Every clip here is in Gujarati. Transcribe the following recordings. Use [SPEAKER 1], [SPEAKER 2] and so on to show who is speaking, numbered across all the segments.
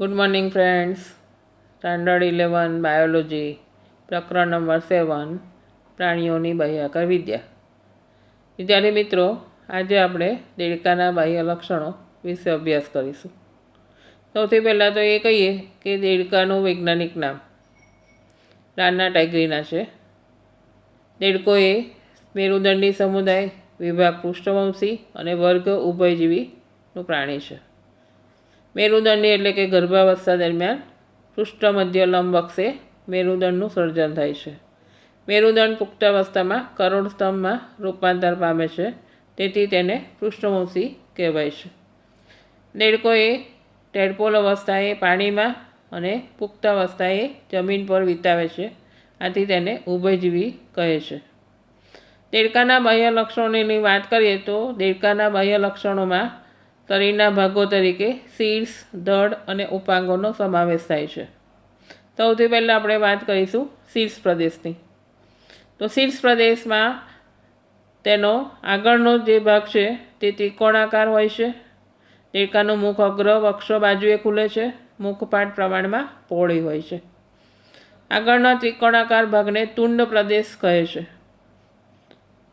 [SPEAKER 1] Good morning friends standard eleven biology પ્રકરણ નંબર સેવન પ્રાણીઓની બાહ્યાકર વિદ્યા. વિદ્યાર્થી મિત્રો, આજે આપણે દેડકાના બાહ્ય લક્ષણો વિશે અભ્યાસ કરીશું. સૌથી પહેલાં તો એ કહીએ કે દેડકાનું વૈજ્ઞાનિક નામ રાના ટાઈગ્રીના છે. દેડકો એ મેરુદંડી સમુદાય, વિભાગ પૃષ્ઠવંશી અને વર્ગ ઉભયજીવીનું પ્રાણી છે. મેરુદંડી એટલે કે ગર્ભાવસ્થા દરમિયાન પૃષ્ઠ મધ્ય લંબ અક્ષે મેરુદંડનું સર્જન થાય છે. મેરુદંડ પુખ્તાવસ્થામાં કરોડસ્તંભમાં રૂપાંતર પામે છે. તેથી તેને પૃષ્ઠવંશી કહેવાય છે. દેડકો એ ટેડપોલ અવસ્થાએ પાણીમાં અને પુખ્તાવસ્થાએ જમીન પર વિતાવે છે. આથી તેને ઉભયજીવી કહે છે. દેડકાના બાહ્ય લક્ષણોની વાત કરીએ તો દેડકાના બાહ્ય લક્ષણોમાં શરીરના ભાગો તરીકે શીર્ષ દળ અને ઉપાંગોનો સમાવેશ થાય છે. સૌથી પહેલાં આપણે વાત કરીશું શીર્ષ પ્રદેશની. તો શીર્ષ પ્રદેશમાં તેનો આગળનો જે ભાગ છે તે ત્રિકોણાકાર હોય છે. દેડકાનું મુખ અગ્ર વક્ષ બાજુએ ખુલે છે. મુખપાટ પ્રમાણમાં પહોળી હોય છે. આગળના ત્રિકોણાકાર ભાગને તુંડ પ્રદેશ કહે છે.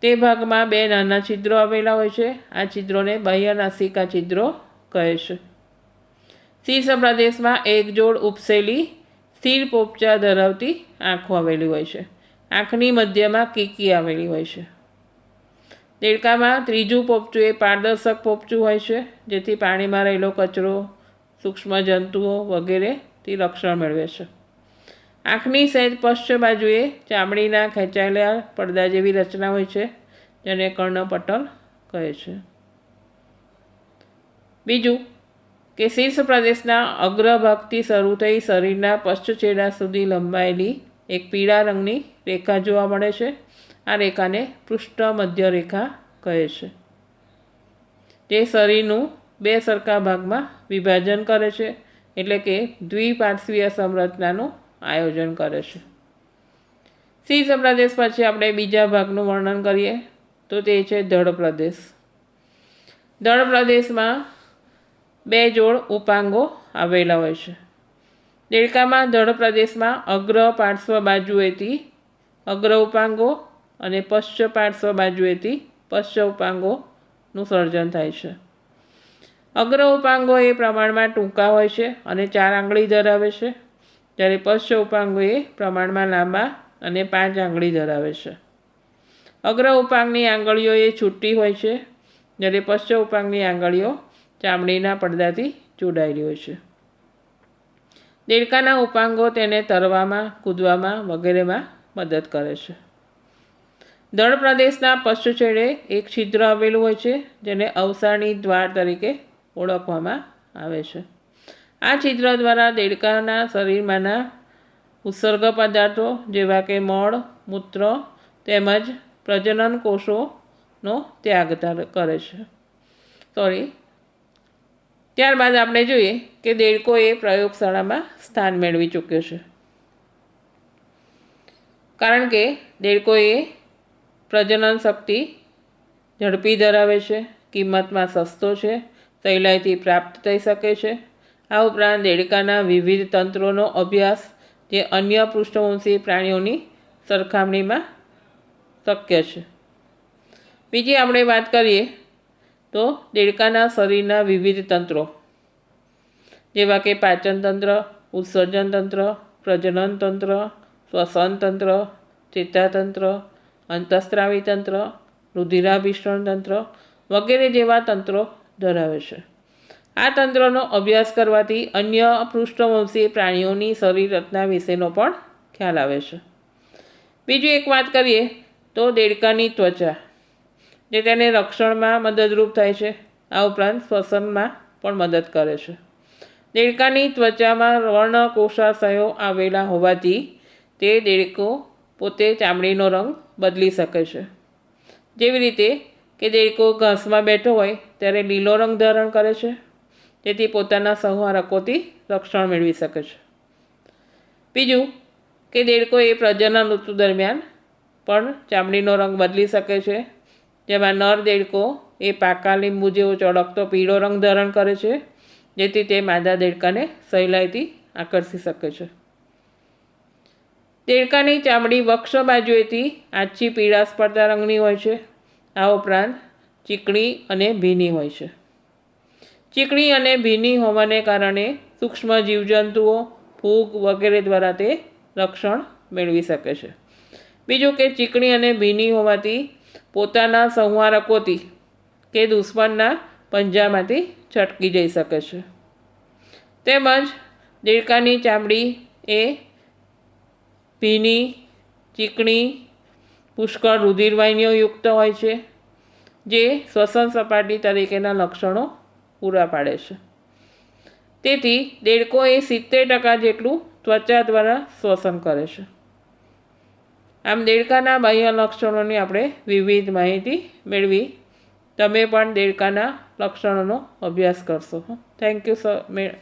[SPEAKER 1] તે ભાગમાં બે નાના છિદ્રો આવેલા હોય છે. આ છિદ્રોને બાહ્યનાસિકા છિદ્રો કહે છે. શીર્ષ પ્રદેશમાં એક જોડ ઉપસેલી સ્થિર પોપચા ધરાવતી આંખો આવેલી હોય છે. આંખની મધ્યમાં કીકી આવેલી હોય છે. દેડકામાં ત્રીજું પોપચું એ પારદર્શક પોપચું હોય છે, જેથી પાણીમાં રહેલો કચરો, સૂક્ષ્મ જંતુઓ વગેરેથી રક્ષણ મેળવે છે. આંખની સહેજ પશ્ચ બાજુએ ચામડીના ખેંચાયેલા પડદા જેવી રચના હોય છે, જેને કર્ણપટલ કહે છે. બીજું, કે શીર્ષ પ્રદેશના અગ્રભાગથી શરૂ થઈ શરીરના પશ્ચ છેડા સુધી લંબાયેલી એક પીળા રંગની રેખા જોવા મળે છે. આ રેખાને પૃષ્ઠ મધ્ય રેખા કહે છે. તે શરીરનું બે સરખા ભાગમાં વિભાજન કરે છે, એટલે કે દ્વિપાર્શ્વીય સંરચનાનું આયોજન કરે છે. સિંહ પ્રદેશ પછી આપણે બીજા ભાગનું વર્ણન કરીએ. તો તે છે ધળ પ્રદેશ. ધળ પ્રદેશમાં બે જોડ ઉપાંગો આવેલા હોય છે. દેડકામાં ધળ પ્રદેશમાં અગ્ર પાર્શ્વ બાજુએથી અગ્ર ઉપાંગો અને પશ્ચ પાર્શ્વ બાજુએથી પશ્ચ ઉપાંગોનું સર્જન થાય છે. અગ્ર ઉપાંગો એ પ્રમાણમાં ટૂંકા હોય છે અને ચાર આંગળી ધરાવે છે. જ્યારે પશ્ચ ઉપાંગો એ પ્રમાણમાં લાંબા અને પાંચ આંગળી ધરાવે છે. અગ્ર ઉપાંગની આંગળીઓ એ છૂટી હોય છે, જ્યારે પશ્ચ ઉપાંગની આંગળીઓ ચામડીના પડદાથી જોડાયેલી હોય છે. દેડકાના ઉપાંગો તેને તરવામાં, કૂદવામાં વગેરેમાં મદદ કરે છે. દળ પ્રદેશના પશ્ચ છેડે એક છિદ્ર આવેલું હોય છે, જેને અવસાણી દ્વાર તરીકે ઓળખવામાં આવે છે. આ છિદ્ર દ્વારા દેડકાના શરીરમાંના ઉત્સર્ગ પદાર્થો જેવા કે મળ, મૂત્ર તેમજ પ્રજનન કોષોનો ત્યાગ કરે છે. સોરી ત્યારબાદ આપણે જોઈએ કે દેડકો એ પ્રયોગશાળામાં સ્થાન મેળવી ચૂક્યો છે. કારણ કે દેડકો એ પ્રજનન શક્તિ ઝડપી ધરાવે છે, કિંમતમાં સસ્તો છે, સહેલાઈથી પ્રાપ્ત થઈ શકે છે આ ઉપરાંત દેડકાના વિવિધ તંત્રોનો અભ્યાસ જે અન્ય પૃષ્ઠવંશી પ્રાણીઓની સરખામણીમાં શક્ય છે. બીજી આપણે વાત કરીએ તો દેડકાના શરીરના વિવિધ તંત્રો, જેવા કે પાચન તંત્ર, ઉત્સર્જન તંત્ર, પ્રજનન તંત્ર, શ્વસન તંત્ર ચેતાતંત્ર અંતસ્ત્રાવી તંત્ર, રુધિરાભિષણ તંત્ર વગેરે જેવા તંત્રો ધરાવે છે. આ તંત્રનો અભ્યાસ કરવાથી અન્ય પૃષ્ઠવંશી પ્રાણીઓની શરીર રચના વિશેનો પણ ખ્યાલ આવે છે. બીજું એક વાત કરીએ તો દેડકાની ત્વચા, જે તેને રક્ષણમાં મદદરૂપ થાય છે. આ ઉપરાંત શ્વસનમાં પણ મદદ કરે છે. દેડકાની ત્વચામાં વર્ણકોષાશયો આવેલા હોવાથી તે દેડકો પોતે ચામડીનો રંગ બદલી શકે છે. જેવી રીતે કે દેડકો ઘાસમાં બેઠો હોય ત્યારે લીલો રંગ ધારણ કરે છે. તેથી પોતાના સંહારકોથી રક્ષણ મેળવી શકે છે. બીજું કે દેડકો એ પ્રજનન ઋતુ દરમિયાન પણ ચામડીનો રંગ બદલી શકે છે. જેમાં નર દેડકો એ પાકા લીંબુ જેવો ચળકતો પીળો રંગ ધારણ કરે છે, જેથી તે માદા દેડકાને સહેલાઈથી આકર્ષી શકે છે. દેડકાની ચામડી વક્ષ બાજુએથી આછી પીળાશ પડતા રંગની હોય છે. આ ઉપરાંત ચીકણી અને ભીની હોય છે. ચીકણી અને ભીની હોવાને કારણે સૂક્ષ્મ જીવજંતુઓ, ફૂગ વગેરે દ્વારા તે રક્ષણ મેળવી શકે છે. બીજું કે ચીકણી અને ભીની હોવાથી પોતાના સંહારકોથી કે દુશ્મનના પંજામાંથી છટકી જઈ શકે છે. તેમજ દેડકાની ચામડી એ ભીની, ચીકણી, પુષ્કળ રુધિરવાહિનીઓ યુક્ત હોય છે, જે શ્વસન સપાટી તરીકેના લક્ષણો પૂરા પાડે છે. તેથી દેડકો એ સિત્તેર ટકા જેટલું ત્વચા દ્વારા શ્વસન કરે છે. આમ દેડકાના બાહ્ય લક્ષણોની આપણે વિવિધ માહિતી મેળવી. તમે પણ દેડકાના લક્ષણોનો અભ્યાસ કરશો. Thank you sir May